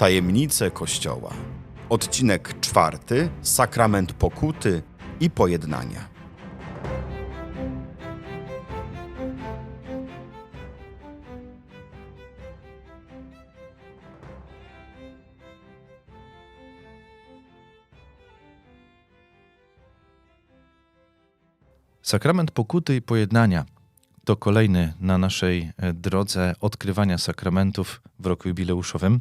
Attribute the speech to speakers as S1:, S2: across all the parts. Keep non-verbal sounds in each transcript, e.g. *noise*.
S1: Tajemnice Kościoła. Odcinek czwarty. Sakrament pokuty i pojednania.
S2: Sakrament pokuty i pojednania to kolejny na naszej drodze odkrywania sakramentów w roku jubileuszowym.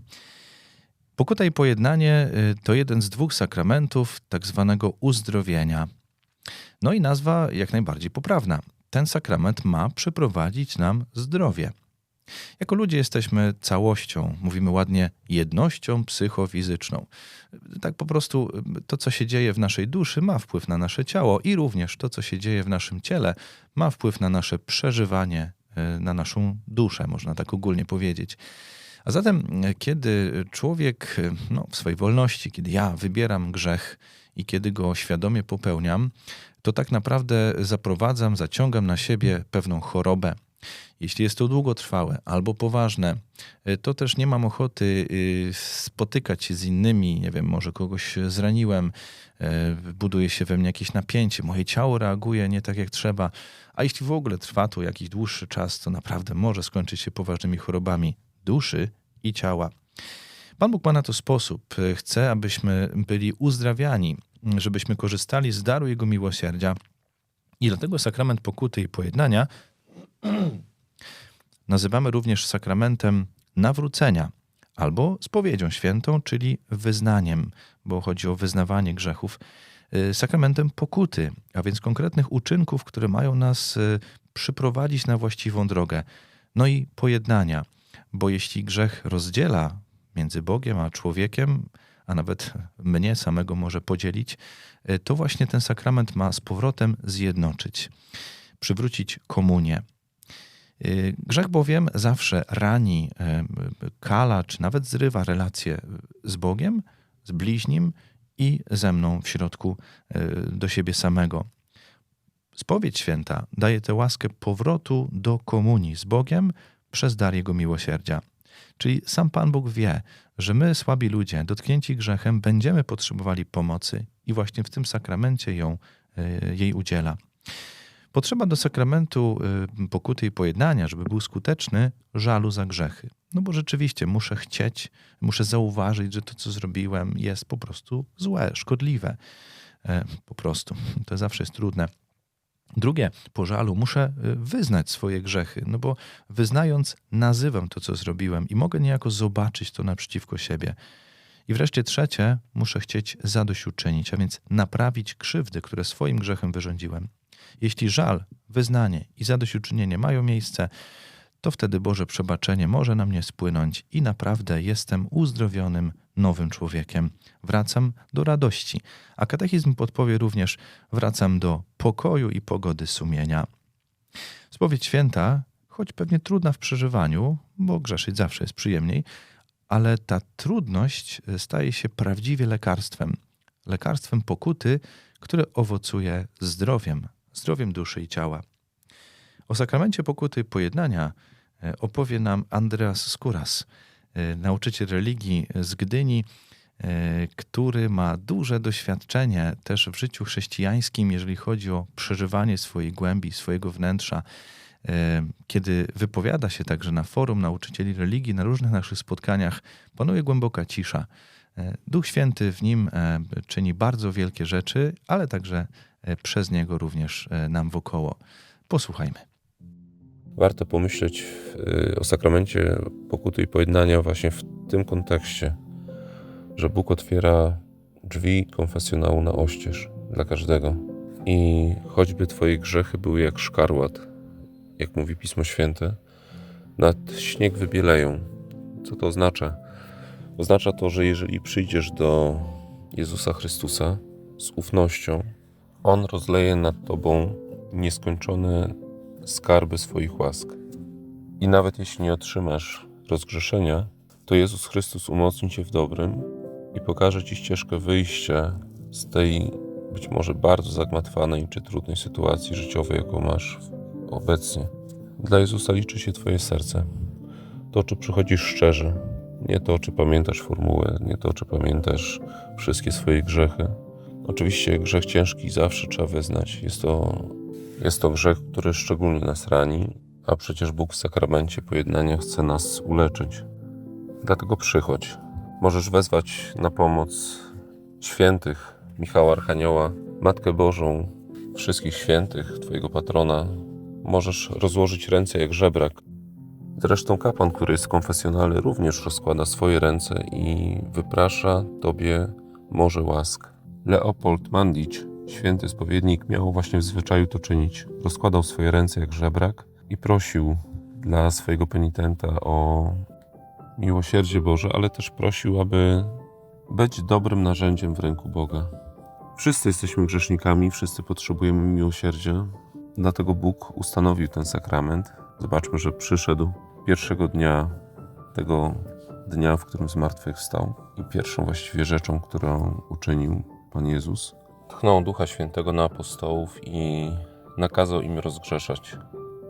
S2: Pokuta i pojednanie e, to jeden z dwóch sakramentów tak zwanego uzdrowienia. No i nazwa jak najbardziej poprawna. Ten sakrament ma przyprowadzić nam zdrowie. Jako ludzie jesteśmy całością, mówimy ładnie jednością psychofizyczną. Tak po prostu to, co się dzieje w naszej duszy, ma wpływ na nasze ciało i również to, co się dzieje w naszym ciele, ma wpływ na nasze przeżywanie, e, na naszą duszę, można tak ogólnie powiedzieć. A zatem, e, kiedy człowiek e, no, w swojej wolności, kiedy ja wybieram grzech i kiedy go świadomie popełniam, to tak naprawdę zaprowadzam, zaciągam na siebie pewną chorobę, jeśli jest to długotrwałe albo poważne, y, to też nie mam ochoty y, spotykać się z innymi, nie wiem, może kogoś zraniłem, buduje się we mnie jakieś napięcie, moje ciało reaguje nie tak jak trzeba, a jeśli w ogóle trwa to jakiś dłuższy czas, to naprawdę może skończyć się poważnymi chorobami duszy i ciała. Pan Bóg ma na to sposób. Chce, abyśmy byli uzdrawiani, żebyśmy korzystali z daru Jego miłosierdzia. I dlatego sakrament pokuty i pojednania *clears throat* nazywamy również sakramentem nawrócenia albo spowiedzią świętą, czyli wyznaniem, bo chodzi o wyznawanie grzechów, y, sakramentem pokuty, a więc konkretnych uczynków, które mają nas y, przyprowadzić na właściwą drogę. No i pojednania, bo jeśli grzech rozdziela między Bogiem a człowiekiem, a nawet mnie samego może podzielić, y, to właśnie ten sakrament ma z powrotem zjednoczyć, przywrócić komunię. Y, grzech bowiem zawsze rani, y, kala, czy nawet zrywa relacje z Bogiem, z bliźnim i ze mną w środku do siebie samego. Spowiedź święta daje tę łaskę powrotu do komunii z Bogiem przez dar Jego miłosierdzia. Czyli sam Pan Bóg wie, że my, słabi ludzie, dotknięci grzechem, będziemy potrzebowali pomocy i właśnie w tym sakramencie ją, jej udziela. Potrzeba do sakramentu y, pokuty i pojednania, żeby był skuteczny, żalu za grzechy. No bo rzeczywiście muszę chcieć, muszę zauważyć, że to, co zrobiłem, jest po prostu złe, szkodliwe. E, po prostu. To zawsze jest trudne. Drugie, po żalu muszę y, wyznać swoje grzechy, no bo wyznając, nazywam to, co zrobiłem i mogę niejako zobaczyć to naprzeciwko siebie. I wreszcie trzecie, muszę chcieć zadośćuczynić, a więc naprawić krzywdy, które swoim grzechem wyrządziłem. Jeśli żal, wyznanie i zadośćuczynienie mają miejsce, to wtedy Boże przebaczenie może na mnie spłynąć i naprawdę jestem uzdrowionym nowym człowiekiem. Wracam do radości, a katechizm podpowie również wracam do pokoju i pogody sumienia. Spowiedź święta, choć pewnie trudna w przeżywaniu, bo grzeszyć zawsze jest przyjemniej, ale ta trudność staje się prawdziwie lekarstwem. Lekarstwem pokuty, które owocuje zdrowiem, zdrowiem duszy i ciała. O sakramencie pokuty pojednania e, opowie nam Andreas Skóras, e, nauczyciel religii z Gdyni, e, który ma duże doświadczenie też w życiu chrześcijańskim, jeżeli chodzi o przeżywanie swojej głębi, swojego wnętrza. Kiedy wypowiada się także na forum nauczycieli religii, na różnych naszych spotkaniach, panuje głęboka cisza. Duch Święty w nim czyni bardzo wielkie rzeczy, ale także przez Niego również nam wokoło. Posłuchajmy.
S3: Warto pomyśleć e, o sakramencie pokuty i pojednania właśnie w tym kontekście, że Bóg otwiera drzwi konfesjonału na oścież dla każdego. I choćby Twoje grzechy były jak szkarłat, jak mówi Pismo Święte, nad śnieg wybieleją. Co to oznacza? Oznacza to, że jeżeli przyjdziesz do Jezusa Chrystusa z ufnością, on rozleje nad Tobą nieskończone skarby swoich łask. I nawet jeśli nie otrzymasz rozgrzeszenia, to Jezus Chrystus umocni Cię w dobrym i pokaże Ci ścieżkę wyjścia z tej być może bardzo zagmatwanej czy trudnej sytuacji życiowej, jaką masz obecnie. Dla Jezusa liczy się Twoje serce. To, czy przychodzisz szczerze, Nie to, czy pamiętasz formułę, nie to, czy pamiętasz wszystkie swoje grzechy. Oczywiście grzech ciężki zawsze trzeba wyznać. Jest to, jest to grzech, który szczególnie nas rani, a przecież Bóg w sakramencie pojednania chce nas uleczyć. Dlatego przychodź. Możesz wezwać na pomoc świętych, Michała Archanioła, Matkę Bożą, wszystkich świętych, Twojego patrona. Możesz rozłożyć ręce jak żebrak. Zresztą kapłan, który jest konfesjonalny, również rozkłada swoje ręce i wyprasza Tobie morze łask. Leopold Mandić, święty spowiednik, miał właśnie w zwyczaju to czynić. Rozkładał swoje ręce jak żebrak i prosił dla swojego penitenta o miłosierdzie Boże, ale też prosił, aby być dobrym narzędziem w ręku Boga. Wszyscy jesteśmy grzesznikami, wszyscy potrzebujemy miłosierdzia, dlatego Bóg ustanowił ten sakrament. Zobaczmy, że przyszedł pierwszego dnia tego dnia, w którym zmartwychwstał i pierwszą właściwie rzeczą, którą uczynił Pan Jezus. Tchnął Ducha Świętego na apostołów i nakazał im rozgrzeszać.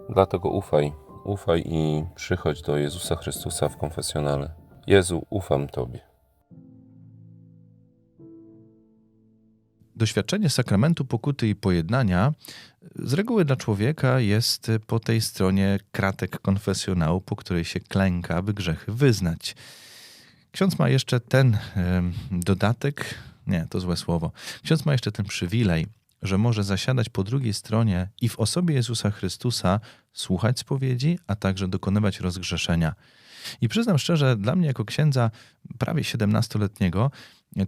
S3: Dlatego ufaj, ufaj i przychodź do Jezusa Chrystusa w konfesjonale. Jezu, ufam Tobie.
S2: Doświadczenie sakramentu pokuty i pojednania z reguły dla człowieka jest po tej stronie kratek konfesjonału, po której się klęka, aby grzechy wyznać. Ksiądz ma jeszcze ten dodatek, nie, to złe słowo. Ksiądz ma jeszcze ten przywilej, że może zasiadać po drugiej stronie i w osobie Jezusa Chrystusa słuchać spowiedzi, a także dokonywać rozgrzeszenia. I przyznam szczerze, dla mnie jako księdza prawie 17-letniego,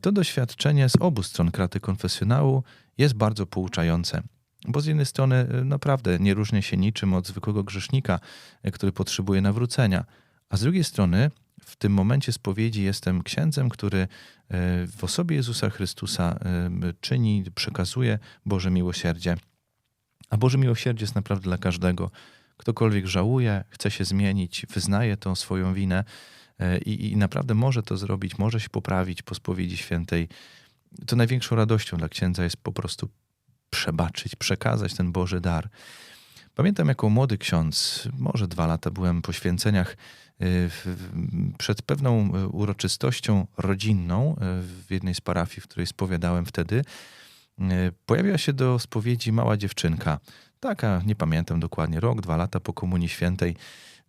S2: to doświadczenie z obu stron kraty konfesjonału jest bardzo pouczające. Bo z jednej strony y, naprawdę nie różnię się niczym od zwykłego grzesznika, y, który potrzebuje nawrócenia, a z drugiej strony w tym momencie spowiedzi jestem księdzem, który y, w osobie Jezusa Chrystusa y, czyni, przekazuje Boże miłosierdzie. A Boże miłosierdzie jest naprawdę dla każdego. Ktokolwiek żałuje, chce się zmienić, wyznaje tą swoją winę e, i, i naprawdę może to zrobić, może się poprawić po spowiedzi świętej, to największą radością dla księdza jest po prostu przebaczyć, przekazać ten Boży dar. Pamiętam, jako młody ksiądz, może dwa lata byłem po święceniach przed pewną y, uroczystością rodzinną y, w jednej z parafii, w której spowiadałem wtedy. y, Pojawiła się do spowiedzi mała dziewczynka. Taka, nie pamiętam dokładnie, rok, dwa lata po Komunii Świętej.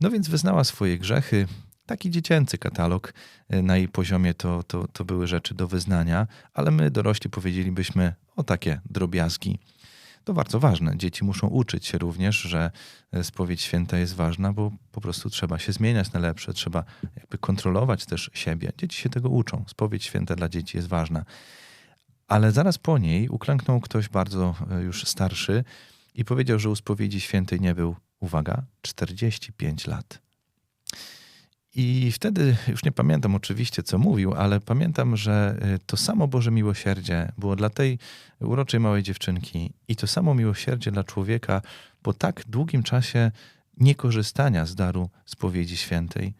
S2: No więc wyznała swoje grzechy. Taki dziecięcy katalog y, na jej poziomie to, to, to były rzeczy do wyznania, ale my dorośli powiedzielibyśmy o takie drobiazgi. To bardzo ważne. Dzieci muszą uczyć się również, że e, spowiedź święta jest ważna, bo po prostu trzeba się zmieniać na lepsze, trzeba jakby kontrolować też siebie. Dzieci się tego uczą. Spowiedź święta dla dzieci jest ważna. Ale zaraz po niej uklęknął ktoś bardzo e, już starszy i powiedział, że u spowiedzi świętej nie był, uwaga, 45 lat. I wtedy, już nie pamiętam oczywiście, co mówił, ale pamiętam, że y, to samo Boże miłosierdzie było dla tej uroczej małej dziewczynki i to samo miłosierdzie dla człowieka po tak długim czasie niekorzystania z daru spowiedzi świętej.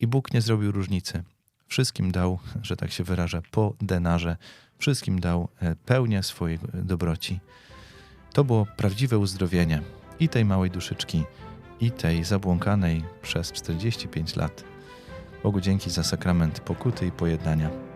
S2: I Bóg nie zrobił różnicy. Wszystkim dał, że tak się wyrażę, po denarze, wszystkim dał e, pełnię swojej dobroci. To było prawdziwe uzdrowienie i tej małej duszyczki, i tej zabłąkanej przez 45 lat. Bogu dzięki za sakrament pokuty i pojednania.